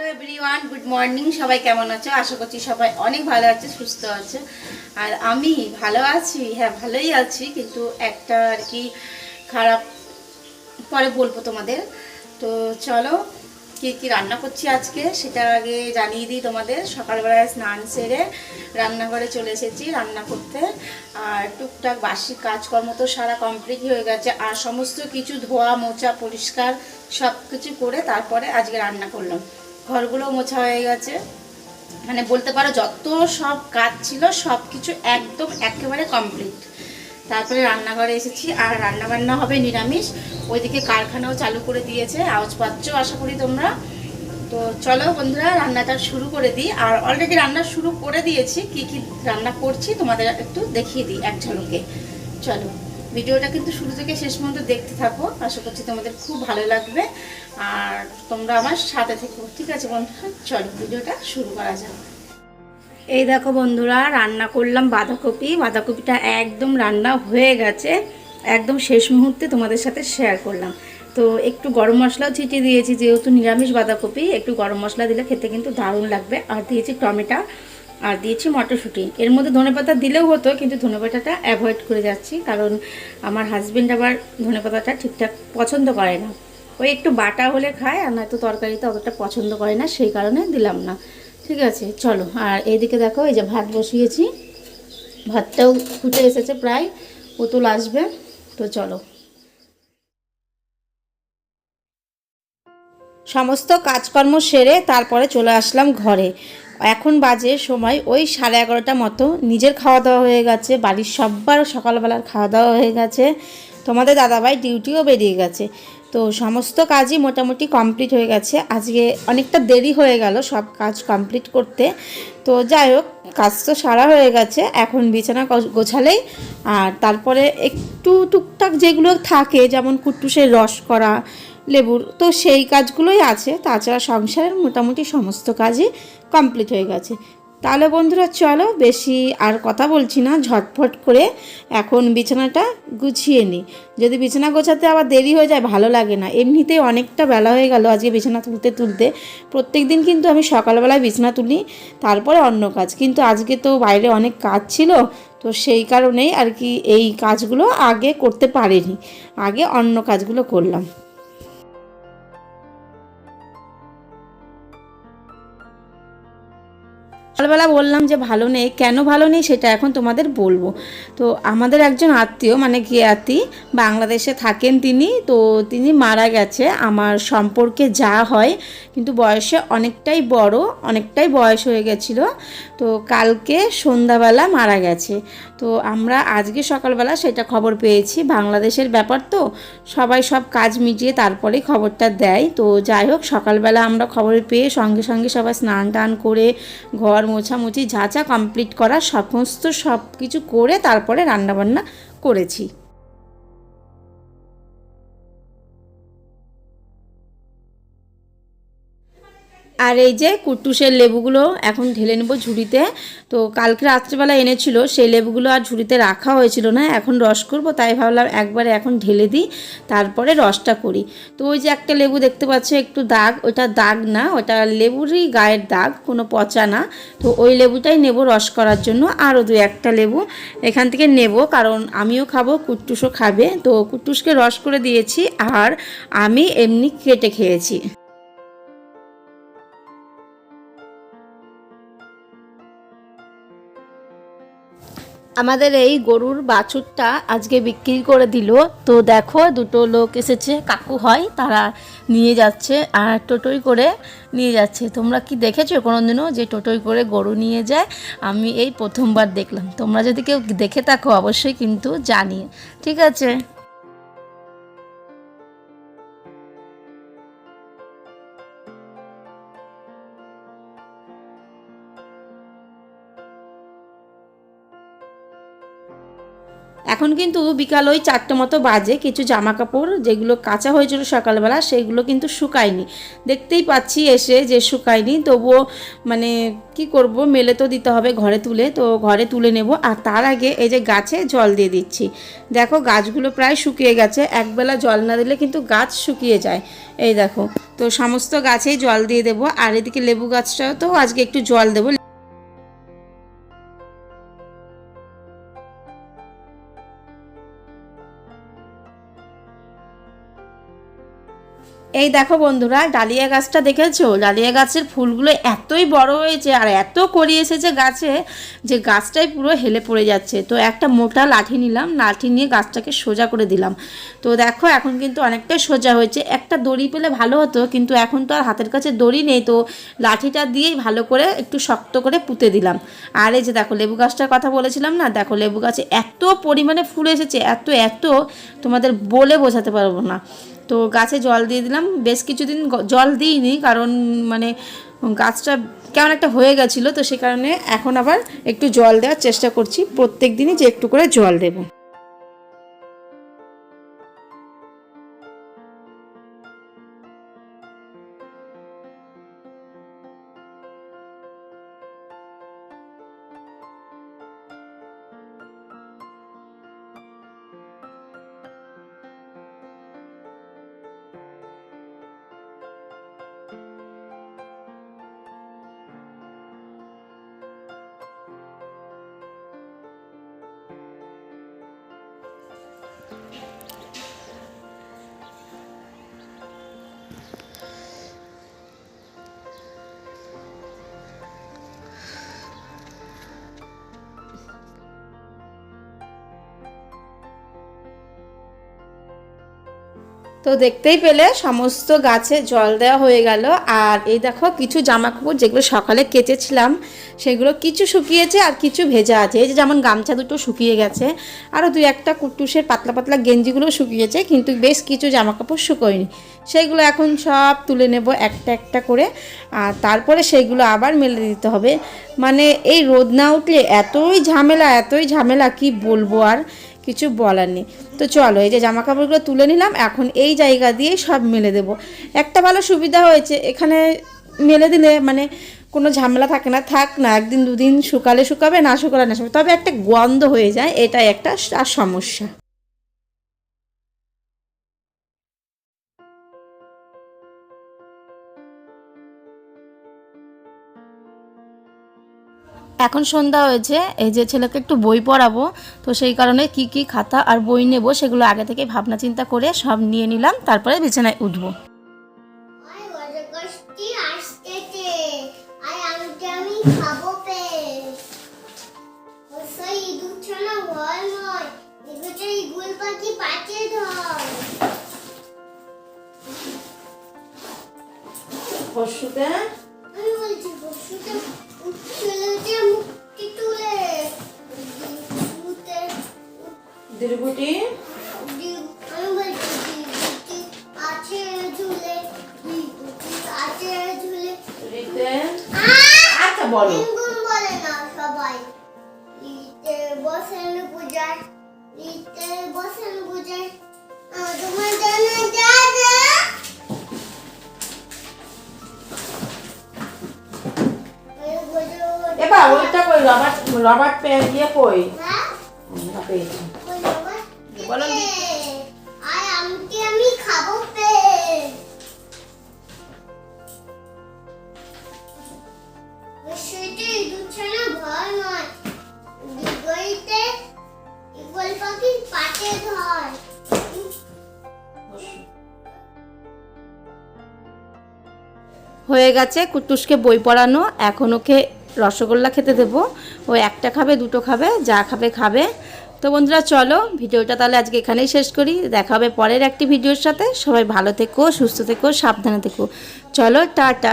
Hello everyone good morning সবাই কেমন আছো? আশা করছি সবাই অনেক ভালো আছে, সুস্থ আছে। আর আমি ভালো আছি হ্যাঁ ভালোই আছি, কিন্তু একটা আর কি খারাপ পরে বলব তোমাদের। তো চলো, কি কি রান্না করছি আজকে? সেটা আগে জানিয়ে দিই তোমাদের। সকালবেলায় স্নান সেরে রান্নাঘরে চলে এসেছি রান্না করতে। আর টুকটাক বাসি কাজকর্ম তো সারা কমপ্লিট হয়ে গেছে। আর সমস্ত কিছু ধোয়া মোচা পরিষ্কার সব কিছু করে তারপরে আজকে রান্না করলাম। ঘরগুলো মোছা হয়ে গেছে। মানে বলতে পারো যত সব কাজ ছিল সব কিছু একদম একেবারে কমপ্লিট তারপরে রান্নাঘরে এসেছি, আর রান্না বান্না হবে নিরামিষ। ওইদিকে কারখানাও চালু করে দিয়েছে আওয়াজ পাচ্ছ আশা করি তোমরা। তো চলো বন্ধুরা, রান্নাটা শুরু করে দিই। আর অলরেডি রান্না শুরু করে দিয়েছি, কি কি রান্না করছি তোমাদের একটু দেখিয়ে দিই এক ঝলকে চলো। ভিডিওটা কিন্তু শুরু থেকে শেষ পর্যন্ত দেখতে থাকো। আশা করছি তোমাদের খুব ভালো লাগবে। আর তোমরা আমার সাথে থেকো, ঠিক আছে বন্ধুরা চলো ভিডিওটা শুরু করা যাক। এই দেখো বন্ধুরা, রান্না করলাম বাঁধাকপি। বাঁধাকপিটা একদম রান্না হয়ে গেছে। একদম শেষ মুহূর্তে তোমাদের সাথে শেয়ার করলাম। তো একটু গরম মশলাও ছিটিয়ে দিয়েছি, যেহেতু নিরামিষ বাঁধাকপি, একটু গরম মশলা দিলে খেতে কিন্তু দারুণ লাগবে। আর দিয়েছি টমেটো। আর দিয়েছি মটরশুঁটি। এর মধ্যে ধনেপাতা দিলেও হতো, কিন্তু ধনেপাতাটা অ্যাভয়েড করে যাচ্ছি, কারণ আমার হাজব্যান্ড আবার ধনেপাতাটা ঠিকঠাক পছন্দ করে না। ওই একটু বাটা হলে খায়, আর নয়তো তরকারিতে অতটা পছন্দ করে না, সেই কারণে দিলাম না। ঠিক আছে, চলো। আর এইদিকে দেখো, এই যে ভাত বসিয়েছি। ভাতটাও ফুটে এসেছে প্রায় পুতুল আসবে, তো চলো। সমস্ত কাজকর্ম সেরে তারপরে চলে আসলাম ঘরে। এখন বাজে সময় ওই সাড়ে এগারোটা মতো। নিজের খাওয়া দাওয়া হয়ে গেছে, বাড়ির সব্বার সকালবেলার খাওয়া দাওয়া হয়ে গেছে। তোমাদের দাদাভাই ডিউটিও বেরিয়ে গেছে। তো সমস্ত কাজই মোটামুটি কমপ্লিট হয়ে গেছে। আজকে অনেকটা দেরি হয়ে গেল সব কাজ কমপ্লিট করতে। তো যাই হোক, কাজ তো সারা হয়ে গেছে। এখন বিছানা গোছালেই আর তারপরে একটু টুকটাক যেগুলো থাকে, যেমন কুট্টুসের রস করা, লেবুর, তো সেই কাজগুলোই আছে। তাছাড়া সংসারের মোটামুটি সমস্ত কাজই কমপ্লিট হয়ে গেছে। তাহলে বন্ধুরা, চলো বেশি আর কথা বলছি না ঝটফট করে এখন বিছানাটা গুছিয়ে নিই। যদি বিছানা গোছাতে আবার দেরি হয়ে যায়, ভালো লাগে না। এমনিতেই অনেকটা বেলা হয়ে গেল আজকে বিছানা তুলতে তুলতে। প্রত্যেক দিন কিন্তু আমি সকালবেলায় বিছানা তুলি, তারপরে অন্য কাজ। কিন্তু আজকে তো বাইরে অনেক কাজ ছিল, তো সেই কারণেই আর কি এই কাজগুলো আগে করতে পারিনি। আগে অন্য কাজগুলো করলাম। সকালবেলা বললাম যে ভালো নেই, কেন ভালো নেই সেটা এখন তোমাদের বলব। তো আমাদের একজন আত্মীয় মানে গিয়াতি বাংলাদেশে থাকেন তিনি, তো তিনি মারা গেছে। আমার সম্পর্কে যা হয়, কিন্তু বয়সে অনেকটাই বড়, অনেকটাই বয়স হয়ে গেছিল। তো কালকে সন্ধ্যাবেলা মারা গেছে। তো আমরা আজকে সকালবেলা সেটা খবর পেয়েছি। বাংলাদেশের ব্যাপার তো, সবাই সব কাজ মিটিয়ে তারপরেই খবরটা দেয়। তো যাই হোক, সকালবেলা আমরা খবর পেয়ে সঙ্গে সঙ্গে সবাই স্নান টান করে ঘর মোছামুছি ঝাঁচা কমপ্লিট করা সমস্ত সব কিছু করে তারপরে রান্নাবান্না করেছি। আর এই যে কুট্টুসের লেবুগুলো এখন ঢেলে নেব ঝুড়িতে। তো কালকে রাত্রিবেলা এনেছিল, সেই লেবুগুলো আর ঝুড়িতে রাখা হয়েছিল না, এখন রস করব, তাই ভাবলাম একবারে এখন ঢেলে দিই, তারপরে রসটা করি। তো ওই যে একটা লেবু দেখতে পাচ্ছ, একটু দাগ, ওটা দাগ না, ওটা লেবুরই গায়ের দাগ, কোনো পচা না। তো ওই লেবুটাই নেব রস করার জন্য, আরও দু একটা লেবু এখান থেকে নেব, কারণ আমিও খাব কুট্টুসও খাবে। তো কুট্টুসকে রস করে দিয়েছি, আর আমি এমনি কেটে খেয়েছি। আমাদের এই গরুর বাছুরটা আজকে বিক্রি করে দিল। তো দেখো, দুটো লোক এসেছে, কাকু হয়, তারা নিয়ে যাচ্ছে আর টোটোই করে নিয়ে যাচ্ছে। তোমরা কি দেখেছ কোনোদিনও যে টোটোই করে গরু নিয়ে যায়? আমি এই প্রথমবার দেখলাম। তোমরা যদি কেউ দেখে থাকো, অবশ্যই কিন্তু জানি। ঠিক আছে? এখন কিন্তু বিকাল ওই চারটে মতো বাজে, কিছু জামা কাপড় যেগুলো কাঁচা হয়েছিল সকালবেলা সেগুলো কিন্তু শুকায়নি। দেখতেই পাচ্ছি এসে যে শুকায়নি, তবুও মানে কি করব, মেলে তো দিতে হবে ঘরে তুলে, তো ঘরে তুলে নেব। আর তার আগে এই যে গাছে জল দিয়ে দিচ্ছি। দেখো গাছগুলো প্রায় শুকিয়ে গেছে, একবেলা জল না দিলে কিন্তু গাছ শুকিয়ে যায়। এই দেখো, তো সমস্ত গাছেই জল দিয়ে দেবো। আর এদিকে লেবু গাছটাও তো আজকে একটু জল দেবো। এই দেখো বন্ধুরা, ডালিয়া গাছটা দেখেছ? ডালিয়া গাছের ফুলগুলো এতই বড় হয়েছে আর এত করি এসেছে গাছে যে গাছটাই পুরো হেলে পড়ে যাচ্ছে। তো একটা মোটা লাঠি নিলাম, লাঠি নিয়ে গাছটাকে সোজা করে দিলাম। তো দেখো, এখন কিন্তু অনেকটাই সোজা হয়েছে। একটা দড়ি পেলে ভালো হতো, কিন্তু এখন তো আর হাতের কাছে দড়ি নেই, তো লাঠিটা দিয়েই ভালো করে একটু শক্ত করে পুঁতে দিলাম। আর এই যে দেখো, লেবু গাছটার কথা বলেছিলাম না? দেখো, লেবু গাছে এত পরিমাণে ফুল এসেছে, এত এত তোমাদের বলে বোঝাতে পারব না। তো গাছে জল দিয়ে দিলাম। বেশ কিছুদিন জল দিইনি কারণ মানে গাছটা কেমন একটা হয়ে গেছিল তো সে কারণে এখন আবার একটু জল দেওয়ার চেষ্টা করছি। প্রত্যেক দিনই যে একটু করে জল দেবো। তো দেখতেই পেলে সমস্ত গাছে জল দেওয়া হয়ে গেল। আর এই দেখো কিছু জামা কাপড় যেগুলো সকালে কেচেছিলাম, সেগুলো কিছু শুকিয়েছে আর কিছু ভেজা আছে। এই যে যেমন গামছা দুটো শুকিয়ে গেছে আরও দুই একটা কুটুসের পাতলা পাতলা গেঞ্জিগুলো শুকিয়েছে, কিন্তু বেশ কিছু জামা কাপড় শুকোয়নি। সেইগুলো এখন সব তুলে নেব একটা একটা করে, আর তারপরে সেইগুলো আবার মেলে দিতে হবে। মানে এই রোদ না উঠলে এতই ঝামেলা এতই ঝামেলা, কি বলব আর? কিছু বলার নেই। তো চলো, এই যে জামা কাপড়গুলো তুলে নিলাম, এখন এই জায়গা দিয়েই সব মেলে দেব। একটা ভালো সুবিধা হয়েছে, এখানে মেলে দিলে মানে কোনো ঝামেলা থাকে না, থাক না, একদিন দুদিন শুকালে শুকাবে, না শুকালে না শুকাবে, তবে একটা গন্ধ হয়ে যায়, এটাই একটা, আর সমস্যা। এখন সন্ধ্যা হয়েছে, এই যে ছেলেকে একটু বই পড়াবো, তো সেই কারণে কি কি খাতা আর বই নেব সেগুলো আগে থেকে ভাবনা চিন্তা করে সব নিয়ে নিলাম, তারপরে বিছানায় উঠবো। আসতেছে। আমি আচ্ছা বলো। বলে না সবাই বসেন পূজায় বসেন পূজায় তোমার জন্য যা যা এবার ওইটা কই রবার্ট রবার্ট পেন দিয়ে কই? হ্যাঁ? না পেয়েছি। বলো। আমটি আমি খাব পে সেটা ইঁদুর ছানা ভয় নয়। দিগইতে ইগল পাখি পাটে ধর হয়ে গেছে কুটুসকে বই পড়ানো। এখন ওকে রসগোল্লা খেতে দেবো। ও একটা খাবে দুটো খাবে যা খাবে খাবে। তো বন্ধুরা, চলো ভিডিওটা তাহলে আজকে এখানেই শেষ করি। দেখা হবে পরের একটি ভিডিওর সাথে। সবাই ভালো থেকো, সুস্থ থেকো, সাবধানে থেকো। চলো, টাটা।